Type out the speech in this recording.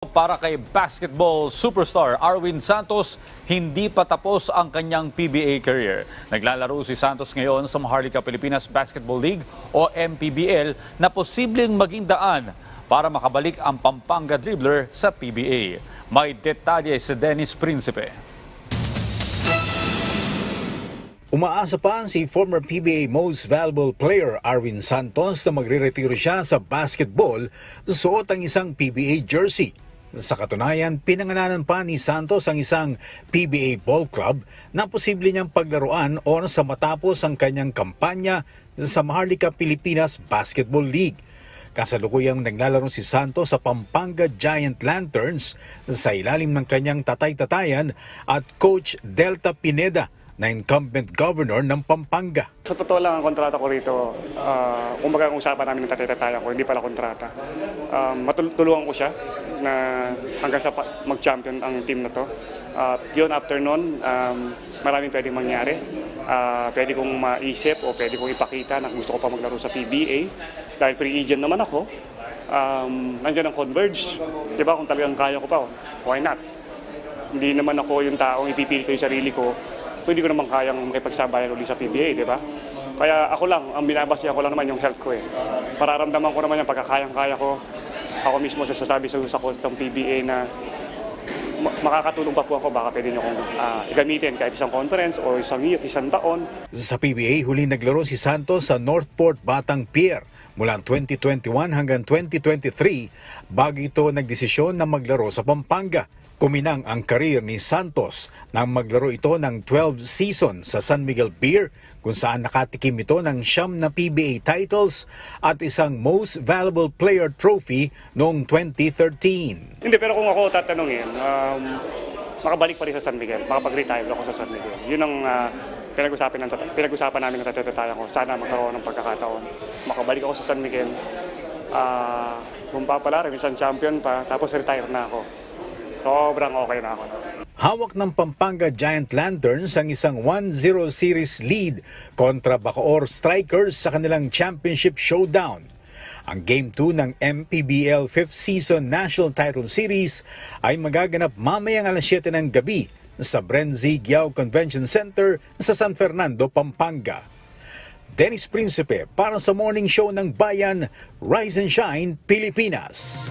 Para kay basketball superstar Arwin Santos, hindi pa tapos ang kanyang PBA career. Naglalaro si Santos ngayon sa Maharlika Pilipinas Basketball League o MPBL na posibleng maging daan para makabalik ang Pampanga dribbler sa PBA. May detalye si Dennis Principe. Umaasa pa si former PBA Most Valuable Player Arvin Santos na magre-retiro siya sa basketball suot ang isang PBA jersey. Sa katunayan, pinangananan pa ni Santos ang isang PBA ball club na posible niyang paglaruan oras sa matapos ang kanyang kampanya sa Maharlika Pilipinas Basketball League. Kasalukuyang naglalaro si Santos sa Pampanga Giant Lanterns sa ilalim ng kanyang tatay-tatayan at coach Delta Pineda na incumbent governor ng Pampanga. Sa totoo lang, ang kontrata ko rito, uh, kumbaga ang usapan namin ng tatay-tatayan ko, hindi pala kontrata. Um, matulungan ko siya na hanggang sa mag-champion ang team na to. Uh, yun, after nun, um, maraming pwedeng mangyari. Uh, pwede kong maisip o pwede kong ipakita na gusto ko pa maglaro sa PBA. Dahil free agent naman ako, um, nandiyan ang Converge. Di ba, kung talagang kaya ko pa, why not? Hindi naman ako yung taong ipipilit ko yung sarili ko hindi ko naman kayang makipagsabayan ulit sa PBA, di ba? Kaya ako lang, ang binabasihan ko lang naman yung health ko eh. Pararamdaman ko naman yung pagkakayang-kaya ko. Ako mismo sasabi sa sa coach ng PBA na ma- makakatulong pa po ako, baka pwede nyo kong ah, igamitin kahit isang conference o isang isang taon. Sa PBA, huli naglaro si Santos sa Northport Batang Pier mula 2021 hanggang 2023 bago ito nagdesisyon na maglaro sa Pampanga. Kuminang ang karir ni Santos nang maglaro ito ng 12 season sa San Miguel Beer kung saan nakatikim ito ng siyam na PBA titles at isang Most Valuable Player Trophy noong 2013. Hindi, pero kung ako tatanungin, um, makabalik pa rin sa San Miguel, makapag-retire ako sa San Miguel. Yun ang ah, pinag-usapan, ng, pinag-usapan namin ng tatataya ko. Sana magkaroon ng pagkakataon. Makabalik ako sa San Miguel. Ah, kung papala rin, isang champion pa, tapos retire na ako. Sobrang okay na ako. Hawak ng Pampanga Giant Lanterns ang isang 1-0 series lead kontra Bacoor Strikers sa kanilang championship showdown. Ang Game 2 ng MPBL 5th Season National Title Series ay magaganap mamayang alas 7 ng gabi sa Brenzy Giao Convention Center sa San Fernando, Pampanga. Dennis Principe para sa Morning Show ng Bayan, Rise and Shine, Pilipinas.